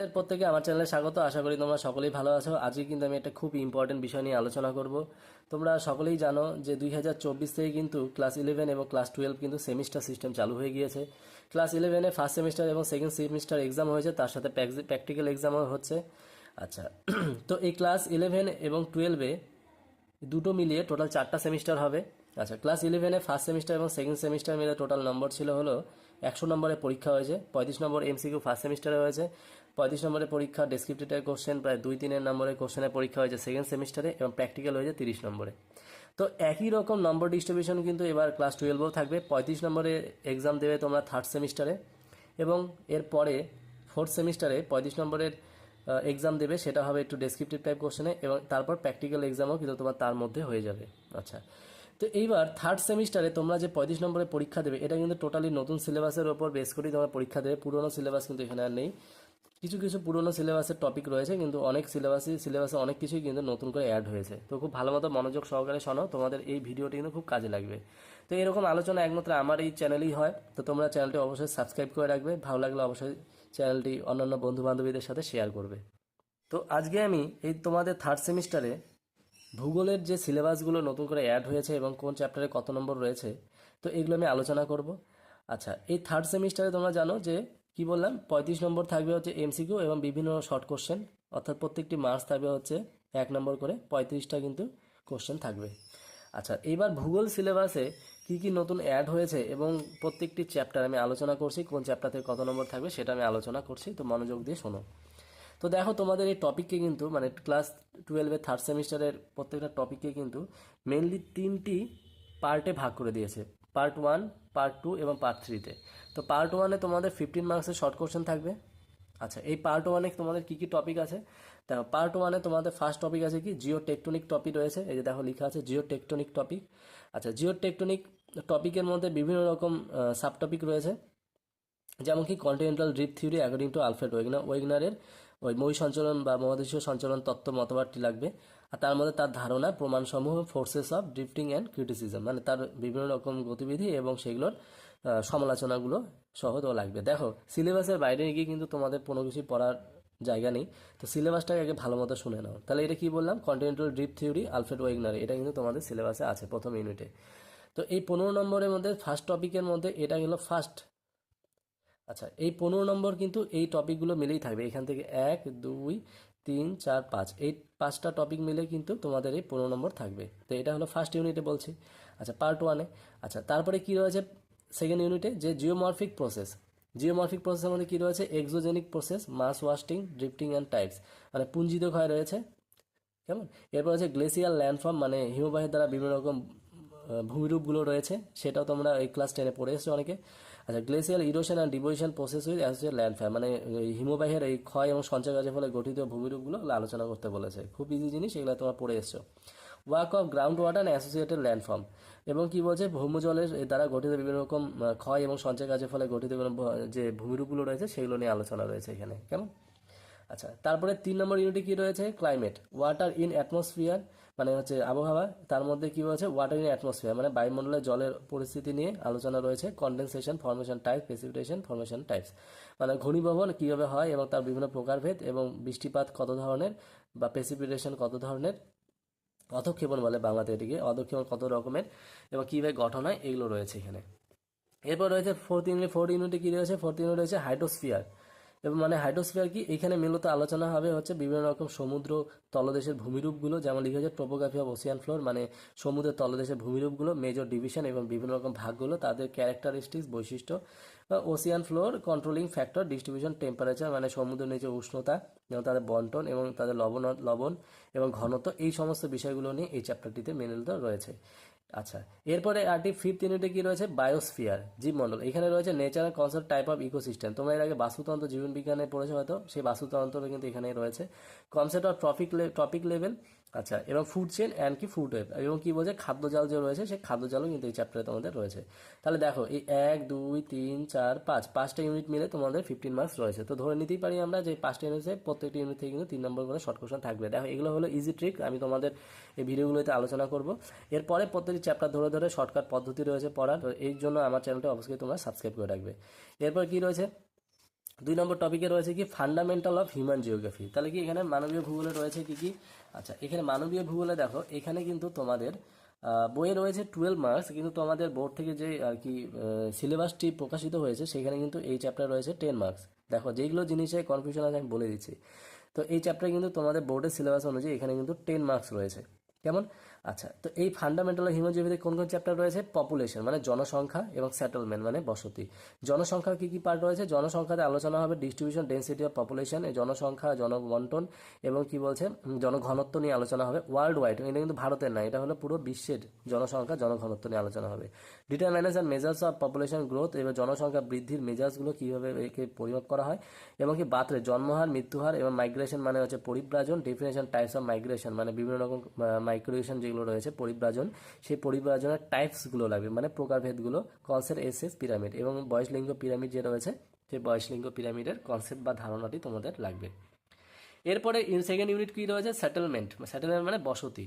এর প্রত্যেকে আমার চ্যানেলে স্বাগত। আশা করি তোমরা সকলেই ভালো আছো। আজকে কিন্তু আমি একটা খুব ইম্পর্টেন্ট বিষয় নিয়ে আলোচনা করব। তোমরা সকলেই জানো যে দুই হাজার চব্বিশ থেকে কিন্তু ক্লাস ইলেভেন এবং ক্লাস টুয়েলভ কিন্তু সেমিস্টার সিস্টেম চালু হয়ে গিয়েছে। ক্লাস ইলেভেনে ফার্স্ট সেমিস্টার এবং সেকেন্ড সেমিস্টার এক্সাম হয়েছে, তার সাথে প্র্যাকটিক্যাল এক্সামও হচ্ছে। আচ্ছা তো এই ক্লাস ইলেভেন এবং টুয়েলভে দুটো মিলিয়ে টোটাল চারটা সেমিস্টার হবে। আচ্ছা ক্লাস ইলেভেনে ফার্স্ট সেমিস্টার এবং সেকেন্ড সেমিস্টার মিলে টোটাল নম্বর ছিল হলো একশো নম্বরের পরীক্ষা হয়েছে, পঁয়ত্রিশ নম্বর এমসিকিউ ফার্স্ট সেমিস্টারে হয়েছে, পঁয়ত্রিশ নম্বরের পরীক্ষা ডেসক্রিপটিভ কোশ্চেন প্রায় দুই তিনের নম্বরের কোশ্চেনের পরীক্ষা হয়েছে সেকেন্ড সেমিস্টারে এবং প্র্যাকটিক্যাল হয়েছে তিরিশ নম্বরে। তো একই রকম নম্বর ডিস্ট্রিবিউশন কিন্তু এবার ক্লাস টুয়েলভেও থাকবে, পঁয়ত্রিশ নম্বরে এক্সাম দেবে তোমরা থার্ড সেমিস্টারে এবং এরপরে ফোর্থ সেমিস্টারে পঁয়ত্রিশ নম্বরের এক্সাম দেবে, সেটা হবে একটু ডেসক্রিপটিভ টাইপ কোশ্চেনে এবং তারপর প্র্যাকটিক্যাল এক্সামও কিন্তু তোমার তার মধ্যে হয়ে যাবে। আচ্ছা তো এইবার থার্ড সেমিস্টারে তোমরা যে পঁয়ত্রিশ নম্বরের পরীক্ষা দেবে, এটা কিন্তু টোটালি নতুন সিলেবাসের ওপর বেস করেই তোমরা পরীক্ষা দেবে। পুরোনো সিলেবাস কিন্তু এখানে আর নেই। কিছু কিছু পুরোনো সিলেবাসের টপিক রয়েছে, কিন্তু অনেক সিলেবাসই সিলেবাসে অনেক কিছুই কিন্তু নতুন করে অ্যাড হয়েছে। তো খুব ভালো মতো মনোযোগ সহকারে শোনো, তোমাদের এই ভিডিওটি কিন্তু খুব কাজে লাগবে। তো এরকম আলোচনা একমাত্র আমার এই চ্যানেলেই হয়, তো তোমরা চ্যানেলটি অবশ্যই সাবস্ক্রাইব করে রাখবে। ভালো লাগলে অবশ্যই চ্যানেলটি অন্যান্য বন্ধু বান্ধবীদের সাথে শেয়ার করবে। তো আজকে আমি এই তোমাদের থার্ড সেমিস্টারে ভূগোলের যে সিলেবাসগুলো নতুন করে অ্যাড হয়েছে এবং কোন চ্যাপ্টারে কত নম্বর রয়েছে, তো এগুলো আমি আলোচনা করব। আচ্ছা এই থার্ড সেমিস্টারে তোমরা জানো যে, কি বললাম? পঁয়ত্রিশ নম্বর থাকবে হচ্ছে এমসিকিউ এবং বিভিন্ন শর্ট কোশ্চেন অর্থাৎ প্রত্যেকটি মার্কস থাকবে হচ্ছে এক নম্বর করে, পঁয়ত্রিশটা কিন্তু কোশ্চেন থাকবে। আচ্ছা এইবার ভূগোল সিলেবাসে কি কি নতুন অ্যাড হয়েছে এবং প্রত্যেকটি চ্যাপ্টার আমি আলোচনা করছি, কোন চ্যাপ্টার থেকে কত নম্বর থাকবে সেটা আমি আলোচনা করছি, তো মনোযোগ দিয়ে শোনো। তো দেখো, তোমাদের এই টপিককে কিন্তু মানে ক্লাস টুয়েলভের থার্ড সেমিস্টারের প্রত্যেকটা টপিককে কিন্তু মেনলি তিনটি পার্টে ভাগ করে দিয়েছে। পার্ট ওয়ান পার্ট টু এবং পার্ট থ্রিতে তো। পার্ট ওয়ানে তোমাদের ফিফটিন মার্কসের শর্ট কোশ্চেন থাকবে। আচ্ছা এই পার্ট ওয়ানে তোমাদের কী কী টপিক আছে? দেখো পার্ট ওয়ানে তোমাদের ফার্স্ট টপিক আছে কি? জিও টেকটনিক টপিক রয়েছে। এই যে দেখো, লেখা আছে জিও টেকটনিক টপিক আচ্ছা জিও টেকটনিক টপিকের মধ্যে বিভিন্ন রকম সাব টপিক রয়েছে। যেমন কি continental drift theory according to Alfred Wegener ওয়েগনারের ওই মই সঞ্চালন বা মহাদেশীয় সঞ্চালন তত্ত্ব মতবাদটি লাগবে। আর তার মধ্যে তার ধারণা, প্রমাণসমূহ forces of drifting and criticism মানে তার বিভিন্ন রকম গতিবিধি এবং সেগুলোর সমালোচনাগুলো সহ তো লাগবে। দেখো সিলেবাসের বাইরে গিয়ে কিন্তু তোমাদের কোনো কিছু পড়ার জায়গা নেই। তো সিলেবাসটাকে আগে ভালো মতো শুনে নাও। তাহলে এটা কি বললাম? Continental drift theory Alfred Wegener এটা কিন্তু তোমাদের সিলেবাসে আছে প্রথম ইউনিটে তো এই পনেরো নম্বরের মধ্যে ফার্স্ট টপিকের মধ্যে, এটা হলো ফার্স্ট আচ্ছা এই পনেরো নম্বর কিন্তু এই টপিকগুলো মিলেই থাকবে। এখান থেকে এক, দুই, তিন, চার, পাঁচ, এই পাঁচটা টপিক মিলে কিন্তু তোমাদের এই পনেরো নম্বর থাকবে। তো এটা হলো ফার্স্ট ইউনিটে বলছি। আচ্ছা পার্ট ওয়ানে আচ্ছা তারপরে কি রয়েছে সেকেন্ড ইউনিটে যে জিওমরফিক প্রসেস জিওমরফিক প্রসেসের মধ্যে কী রয়েছে? Exogenic process mass wasting drifting and types মানে পুঞ্জিত ক্ষয় রয়েছে। কেমন? এরপর হচ্ছে গ্লেসিয়াল ল্যান্ডফর্ম মানে হিমবাহের দ্বারা বিভিন্ন রকম ভূমিরূপগুলো রয়েছে। সেটাও তোমরা এই ক্লাস টেনে পড়ে এসছো অনেকে। আচ্ছা glacial erosion and deposition process with associate landform মানে হিমবাহের এই ক্ষয় এবং সঞ্চয় কাজের ফলে গঠিত ভূমিরূপগুলো আলোচনা করতে বলেছে। খুব ইজি জিনিস, এগুলো তোমরা পড়ে এসছো। Work of ground water and associated landform এবং কি বলছে? ভৌমজলের দ্বারা গঠিত বিভিন্ন রকম ক্ষয় এবং সঞ্চয় কাজের ফলে গঠিত যে ভূমিরূপগুলো রয়েছে, সেগুলো নিয়ে আলোচনা রয়েছে এখানে। কেমন? আচ্ছা তারপরে তিন নম্বর ইউনিটে কি রয়েছে? ক্লাইমেট ওয়াটার ইন অ্যাটমসফিয়ার মানে হচ্ছে আবহাওয়া। তার মধ্যে কি রয়েছে? ওয়াটার ইন অ্যাটমসফিয়ার মানে বায়ুমণ্ডলের জলের পরিস্থিতি নিয়ে আলোচনা রয়েছে। Condensation formation type precipitation formation types মানে ঘনীভবন কীভাবে হয় এবং তার বিভিন্ন প্রকারভেদ এবং বৃষ্টিপাত কত ধরনের বা প্রেসিপিটেশন কত ধরনের, অধক্ষেপণ বলে বাংলাতে এটিকে, অধক্ষেপণ কত রকমের এবং কীভাবে গঠন হয়, এগুলো রয়েছে এখানে। এরপর রয়েছে ফোর্থ ইউনিট ফোর্থ ইউনিটে কি রয়েছে? ফোর্থ ইউনিট রয়েছে হাইড্রোস্ফিয়ার এবং মানে হাইড্রোস্ফিয়ার কি? এখানে মূলত আলোচনা হবে হচ্ছে বিভিন্ন রকম সমুদ্র তলদেশের ভূমিরূপগুলো, যেমন লিখে হচ্ছে টোপোগ্রাফি অফ ওসিয়ান ফ্লোর মানে সমুদ্রের তলদেশের ভূমিরূপগুলো মেজর ডিভিশন এবং বিভিন্ন রকম ভাগগুলো, তাদের ক্যারেক্টারিস্টিক্স বৈশিষ্ট্য। Ocean floor controlling factor distribution temperature মানে সমুদ্র নিচে উষ্ণতা, এবং তাদের বন্টন, এবং তাদের লবণ লবণ এবং ঘনত্ব, এই সমস্ত বিষয়গুলো নিয়ে এই চ্যাপ্টারটিতে মেনে রয়েছে। আচ্ছা এরপরে আরটি ফিফথ ইউনিটে কি রয়েছে? বায়োস্ফিয়ার জীবমণ্ডল এখানে রয়েছে natural concept type of ecosystem তোমরা এর আগে বাস্তুতন্ত্র জীবন বিজ্ঞানে পড়েছো হয়তো, সেই বাস্তুতন্ত্র কিন্তু এখানে রয়েছে। Concept of trophic topic level আচ্ছা এবং ফুড চেন অ্যান্ড কি ফুড ওয়েব এবং কি বলছে খাদ্য জাল যে রয়েছে, সেই খাদ্য জালও কিন্তু এই চ্যাপ্টারে তোমাদের রয়েছে। তাহলে দেখো, এই এক, দুই, তিন, চার, পাঁচ, পাঁচটা ইউনিট মিলে তোমাদের ফিফটিন মার্কস রয়েছে। তো ধরে নিতেই পারি আমরা যে পাঁচটা ইউনিটে প্রত্যেকটি ইউনিট থেকে কিন্তু তিন নম্বর করে শর্ট কোশ্চেন থাকবে। দেখো, এগুলো হলো ইজি ট্রিক আমি তোমাদের এই ভিডিওগুলোতে আলোচনা করব। এরপরে প্রত্যেকটি চ্যাপ্টার ধরে ধরে শর্টকাট পদ্ধতি রয়েছে পড়ার, তো এই জন্য আমার চ্যানেলটা অবশ্যই তোমরা সাবস্ক্রাইব করে রাখবে। এরপর কি রয়েছে? দুই নম্বর টপিকে রয়েছে কি ফান্ডামেন্টাল অফ হিউম্যান জিওগ্রাফি তাহলে কি এখানে মানবীয় ভূগোলে রয়েছে কি কি? আচ্ছা এখানে মানবীয় ভূগোলে দেখো, এখানে কিন্তু তোমাদের বইয়ে রয়েছে টুয়েলভ মার্কস কিন্তু তোমাদের বোর্ড থেকে যে আর কি সিলেবাসটি প্রকাশিত হয়েছে, সেখানে কিন্তু এই চ্যাপ্টার রয়েছে টেন মার্কস দেখো যেগুলো জিনিসে কনফিউশন আছে, আমি বলে দিচ্ছি। তো এই চ্যাপ্টারে কিন্তু তোমাদের বোর্ডের সিলেবাস অনুযায়ী এখানে কিন্তু টেন মার্কস রয়েছে। কেমন? আচ্ছা তো এই ফান্ডামেন্টাল হিউম্যান জিওগ্রাফিতে কোন কোন চ্যাপ্টার রয়েছে? পপুলেশন মানে জনসংখ্যা এবং সেটেলমেন্ট মানে বসতি। জনসংখ্যার কি কি পার্ট রয়েছে? জনসংখ্যাতে আলোচনা হবে ডিস্ট্রিবিউশন ডেন্সিটি অফ পপুলেশন জনসংখ্যা, জনবন্টন এবং কি বলছে? জনঘনত্ব নিয়ে আলোচনা হবে ওয়ার্ল্ড ওয়াইড এটা কিন্তু ভারতের না, এটা হলো পুরো বিশ্বের জনসংখ্যা, জনঘনত্ব নিয়ে আলোচনা হবে। Determinants and measures of population growth এবং জনসংখ্যা বৃদ্ধির মেজার্সগুলো কীভাবে একে পরিমাপ করা হয়? এবং কি বাতরে জন্মহার, মৃত্যুহার এবং মাইগ্রেশন মানে হচ্ছে পরিব্রাজন ডেফিনেশন টাইপস অফ মাইগ্রেশন মানে বিভিন্ন রকম মাইগ্রেশন যেগুলো রয়েছে, পরিব্রাজন, সেই পরিব্রাজনের টাইপসগুলো লাগবে মানে প্রকারভেদগুলো কনসেপ্ট এস এস পিরামিড এবং বয়সলিঙ্গ পিরামিড যে রয়েছে, সেই বয়সলিঙ্গ পিরামিডের কনসেপ্ট বা ধারণাটি তোমাদের লাগবে। এরপরে সেকেন্ড ইউনিট কি রয়েছে? সেটেলমেন্ট সেটেলমেন্ট মানে বসতি।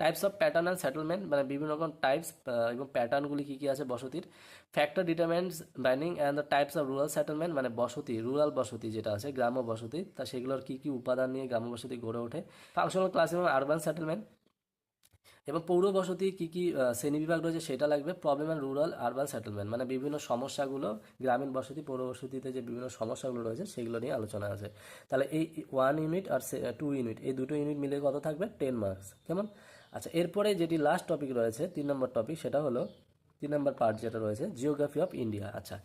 Types of pattern and settlement মানে বিভিন্ন রকম টাইপস এবং প্যাটার্নগুলি কী কী আছে বসতির? Factor determinants banning and the types of rural settlement মানে বসতি রুরাল বসতি যেটা আছে, গ্রাম্য বসতি, তা সেগুলোর কী কী উপাদান নিয়ে গ্রাম্য বসতি গড়ে ওঠে? ফাংশনাল ক্লাস এবং আরবান সেটেলমেন্ট এবং পৌর বসতি কী কী শ্রেণীবিভাগ রয়েছে সেটা লাগবে। Problem and rural urban settlement মানে বিভিন্ন সমস্যাগুলো, গ্রামীণ বসতি পৌর বসতিতে যে বিভিন্ন সমস্যাগুলো রয়েছে সেগুলো নিয়ে আলোচনা আছে। তাহলে এই ওয়ান ইউনিট আর টু ইউনিট এই দুটো ইউনিট মিলে কত থাকবে? টেন মার্কস কেমন? আচ্ছা এরপরে যেটি লাস্ট টপিক রয়েছে, তিন নম্বর টপিক সেটা হলো, তিন নম্বর পার্ট যেটা রয়েছে জিওগ্রাফি অফ ইন্ডিয়া আচ্ছা।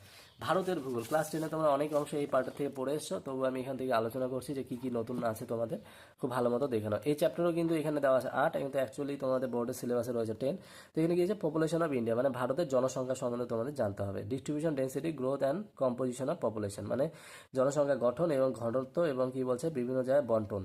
ভারতের ভূগোল। ক্লাস টেনে তোমরা অনেক অংশ এই পার্টের থেকে পড়ে এসছো, তবু আমি এখান থেকে আলোচনা করছি যে কী কী নতুন আছে তোমাদের। খুব ভালো মতো দেখে নাও। এই চ্যাপ্টারও কিন্তু এখানে দেওয়া আছে আট, কিন্তু অ্যাকচুয়ালি তোমাদের বোর্ডের সিলেবাসে রয়েছে টেন তো এখানে কি পপুলেশন অফ ইন্ডিয়া মানে ভারতের জনসংখ্যা সম্বন্ধে তোমাদের জানতে হবে। Distribution density growth and composition of population মানে জনসংখ্যা গঠন এবং ঘনত্ব এবং কি বলছে, বিভিন্ন জায়গায় বন্টন।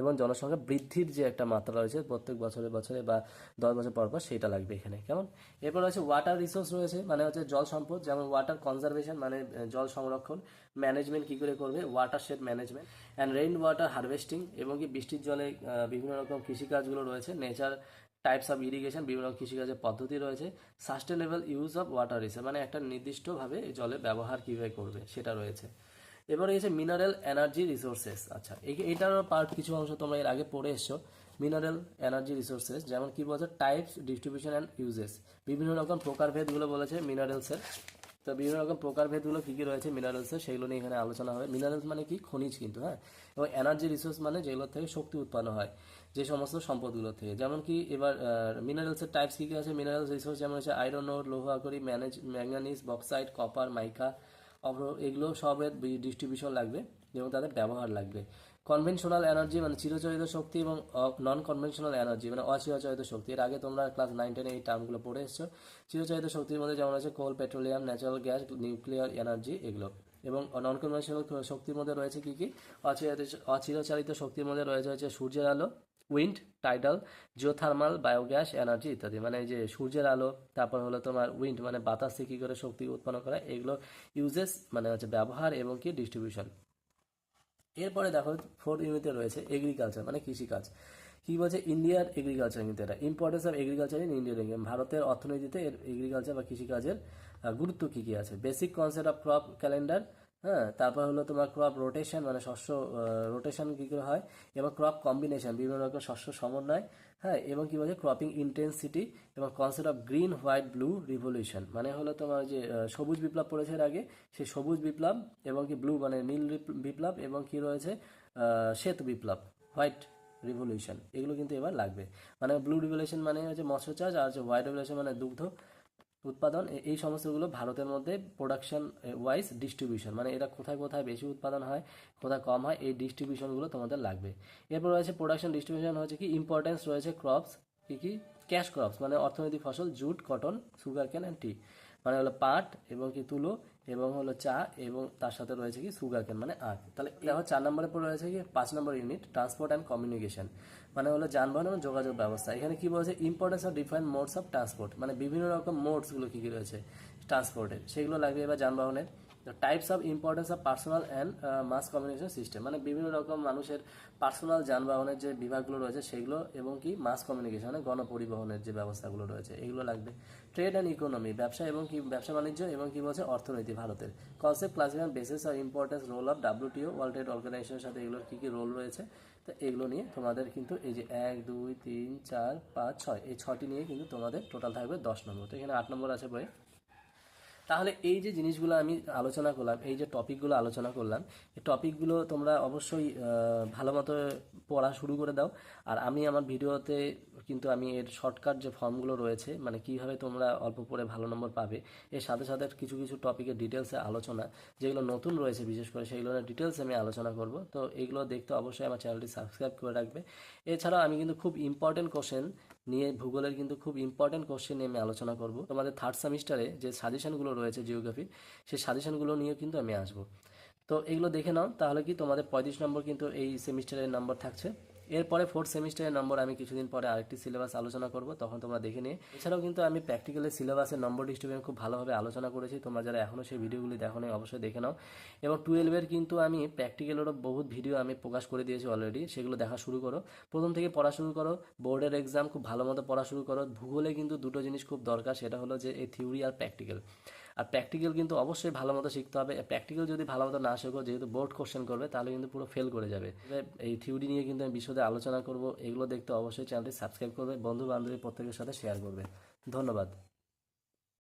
এবং জনসংখ্যা বৃদ্ধির যে একটা মাত্রা রয়েছে প্রত্যেক বছরে বছরে বা দশ বছর পর পর সেটা লাগবে এখানে। কেমন? এরপর রয়েছে ওয়াটার রিসোর্স রয়েছে মানে হচ্ছে জল সম্পদ, যেমন ওয়াটার কনজারভেশন মানে জল সংরক্ষণ ম্যানেজমেন্ট কী করে করবে? Watershed management and rainwater harvesting এবং কি বৃষ্টির জলে বিভিন্ন রকম কৃষিকাজগুলো রয়েছে নেচার টাইপস অফ ইরিগেশন বিভিন্ন কৃষিকাজের পদ্ধতি রয়েছে sustainable use of water resource মানে একটা নির্দিষ্টভাবে জলের ব্যবহার কীভাবে করবে সেটা রয়েছে। এবার রয়েছে মিনারেল এনার্জি রিসোর্সেস আচ্ছা এইটারও পার্ট কিছু অংশ তোমরা এর আগে পড়ে এসছো। মিনারেল এনার্জি রিসোর্সেস যেমন কি বলছে টাইপস ডিস্ট্রিবিউশন অ্যান্ড ইউজেস বিভিন্ন রকম প্রকারভেদগুলো বলেছে মিনারেলসের তো বিভিন্ন রকম প্রকারভেদগুলো কী কী রয়েছে মিনারেলসের সেগুলো নিয়ে এখানে আলোচনা হবে। মিনারেলস মানে কি? খনিজ কিন্তু হ্যাঁ? এবং এনার্জি রিসোর্স মানে যেগুলো থেকে শক্তি উৎপন্ন হয়, যে সমস্ত সম্পদগুলো থেকে। যেমন কি এবার মিনারেলসের টাইপস কী কী আছে? মিনারেলস রিসোর্স যেমন হচ্ছে আয়রন ওর লোহা করি manage manganese bauxite copper mica এগুলো সবের ডিস্ট্রিবিউশন লাগবে এবং তাদের ব্যবহার লাগবে। কনভেনশনাল এনার্জি মানে চিরচরিত শক্তি এবং নন কনভেনশনাল এনার্জি মানে অচিরচরিত শক্তি। এর আগে তোমরা ক্লাস নাইন টেনে এই টার্মগুলো পড়ে এসছো। চিরচরিত শক্তির মধ্যে যেমন আছে coal petroleum natural gas nuclear energy এগুলো। এবং নন কনভেনশনাল শক্তির মধ্যে রয়েছে কি কি? অচিরচালিত শক্তির মধ্যে রয়েছে হচ্ছে সূর্যের আলো wind tidal geothermal biogas energy ইত্যাদি। মানে যে সূর্যের আলো, তারপর হলো তোমার উইন্ড মানে বাতাস কী করে শক্তি উৎপন্ন করা, এগুলো ইউজেস মানে হচ্ছে ব্যবহার এবং কি ডিস্ট্রিবিউশন এরপরে দেখো ফোর্থ ইউনিটে রয়েছে এগ্রিকালচার মানে কৃষিকাজ। কি বলছে? ইন্ডিয়ার এগ্রিকালচার কিন্তু এটা। Importance of agriculture in Indian ভারতের অর্থনীতিতে এর এগ্রিকালচার বা কৃষিকাজের গুরুত্ব কী কী আছে? Basic concept of crop calendar হ্যাঁ তারপর হলো তোমার ক্রপ রোটেশন মানে শস্য রোটেশন কী করে হয়? এবং ক্রপ কম্বিনেশন বিভিন্ন রকম শস্য সমন্বয় হ্যাঁ এবং কী বলছে ক্রপিং ইন্টেন্সিটি এবং concept of green white blue revolution মানে হলো তোমার যে সবুজ বিপ্লব পড়েছে এর আগে, সেই সবুজ বিপ্লব এবং কি ব্লু মানে নীল বিপ্লব এবং কি রয়েছে শ্বেত বিপ্লব হোয়াইট রিভলিউশন এগুলো কিন্তু এবার লাগবে। মানে ব্লু রিভলিউশন মানে হচ্ছে মৎস্য চাষ আর হচ্ছে হোয়াইট রিভলিউশন মানে দুগ্ধ। উৎপাদন এই সমস্তগুলো ভারতের মধ্যে প্রোডাকশন ওয়াইজ ডিস্ট্রিবিউশন মানে এটা কোথায় কোথায় বেশি উৎপাদন হয়, কোথায় কম হয়, এই ডিস্ট্রিবিউশনগুলো তোমাদের লাগবে। এরপর রয়েছে প্রোডাকশন ডিস্ট্রিবিউশন হচ্ছে কি ইম্পর্টেন্স রয়েছে ক্রপস কি কি? ক্যাশ ক্রপস মানে অর্থনৈতিক ফসল jute cotton sugarcane and tea মানে হলো পাট এবং কি তুলো এবং হলো চা এবং তার সাথে রয়েছে কি সুগার কেন মানে আখ। তাহলে দেখো চার নম্বরের পরে রয়েছে কি পাঁচ নম্বর ইউনিট ট্রান্সপোর্ট অ্যান্ড কমিউনিকেশন মানে হলো যানবাহন এবং যোগাযোগ ব্যবস্থা। এখানে কি বলছে? Importance of different modes of transport মানে বিভিন্ন রকম মোডসগুলো কী কী রয়েছে ট্রান্সপোর্টের সেগুলো লাগবে এবার যানবাহনের। Types of importance of personal and mass communication system মানে বিভিন্ন রকম মানুষের পার্সোনাল যানবাহনের যে বিভাগগুলো রয়েছে সেগুলো এবং কি মাস কমিউনিকেশন মানে গণপরিবহনের যে ব্যবস্থাগুলো রয়েছে, এগুলো লাগবে। ট্রেড অ্যান্ড ইকোনমি ব্যবসা এবং কি ব্যবসা বাণিজ্য এবং কি বলছে অর্থনীতি ভারতের। Concept classification basis of importance role of WTO world trade অর্গানাইজেশনের সাথে এগুলোর কী কী রোল রয়েছে, তো এগুলো নিয়ে তোমাদের কিন্তু এই যে এক, দুই, তিন, চার, পাঁচ, ছয়, এই ছটি নিয়ে কিন্তু তোমাদের টোটাল থাকবে দশ নম্বর। তো এখানে আট নম্বর আছে বই। তাহলে এই যে জিনিসগুলো আমি আলোচনা করলাম, এই যে টপিকগুলো আলোচনা করলাম, এই টপিকগুলো তোমরা অবশ্যই ভালো মতো পড়া শুরু করে দাও। আর আমি আমার ভিডিওতে কিন্তু আমি এর শর্টকাট যে ফর্মগুলো রয়েছে মানে কীভাবে তোমরা অল্প পড়ে ভালো নম্বর পাবে, এর সাথে সাথে কিছু কিছু টপিকের ডিটেলসে আলোচনা, যেগুলো নতুন রয়েছে বিশেষ করে সেগুলো ডিটেলস আমি আলোচনা করব। তো এইগুলো দেখতে অবশ্যই আমার চ্যানেলটি সাবস্ক্রাইব করে রাখবে। এছাড়াও আমি কিন্তু খুব ইম্পর্টেন্ট কোশ্চেন নিয়ে ভূগোলের কিন্তু খুব ইম্পর্টেন্ট কোশ্চেন নিয়ে আমি আলোচনা করব। তোমাদের থার্ড সেমিস্টারে যে সাজেশনগুলো রয়েছে জিওগ্রাফি সেই সাজেশনগুলো নিয়েও কিন্তু আমি আসব। তো এগুলো দেখে নাও, তাহলে কি তোমাদের পঁয়ত্রিশ নম্বর কিন্তু এই সেমিস্টারের নাম্বার থাকছে। এরপরে ফোর্থ সেমিস্টারের নম্বর আমি কিছুদিন পরে আরেকটি সিলেবাস আলোচনা করব, তখন তোমরা দেখে নিয়ে। এছাড়াও কিন্তু আমি প্র্যাকটিক্যালের সিলেবাসের নম্বর ডিস্ট্রিবিউশন খুব ভালোভাবে আলোচনা করেছি, তোমরা যারা এখনও সেই ভিডিওগুলি দেখো নি অবশ্যই দেখে নাও। এবং টুয়েলভের কিন্তু আমি প্র্যাকটিক্যালেরও বহুত ভিডিও আমি প্রকাশ করে দিয়েছি অলরেডি সেগুলো দেখা শুরু করো। প্রথম থেকে পড়া শুরু করো বোর্ডের এক্সাম খুব ভালো মতো পড়া শুরু করো, ভূগোলে কিন্তু দুটো জিনিস খুব দরকার, সেটা হলো যে এই থিওরি আর প্র্যাকটিক্যাল আর প্র্যাকটিক্যাল কিন্তু অবশ্যই ভালো মতো শিখতে হবে। প্র্যাকটিক্যাল যদি ভালো মতো না শেখো, যেহেতু বোর্ড কোশ্চেন করবে, তাহলে কিন্তু পুরো ফেল করে যাবে। এই থিওরি নিয়ে কিন্তু আমি বিশদে আলোচনা করব। এগুলো দেখতে অবশ্যই চ্যানেলটি সাবস্ক্রাইব করবে বন্ধু বান্ধবী প্রত্যেকের সাথে শেয়ার করবে। ধন্যবাদ।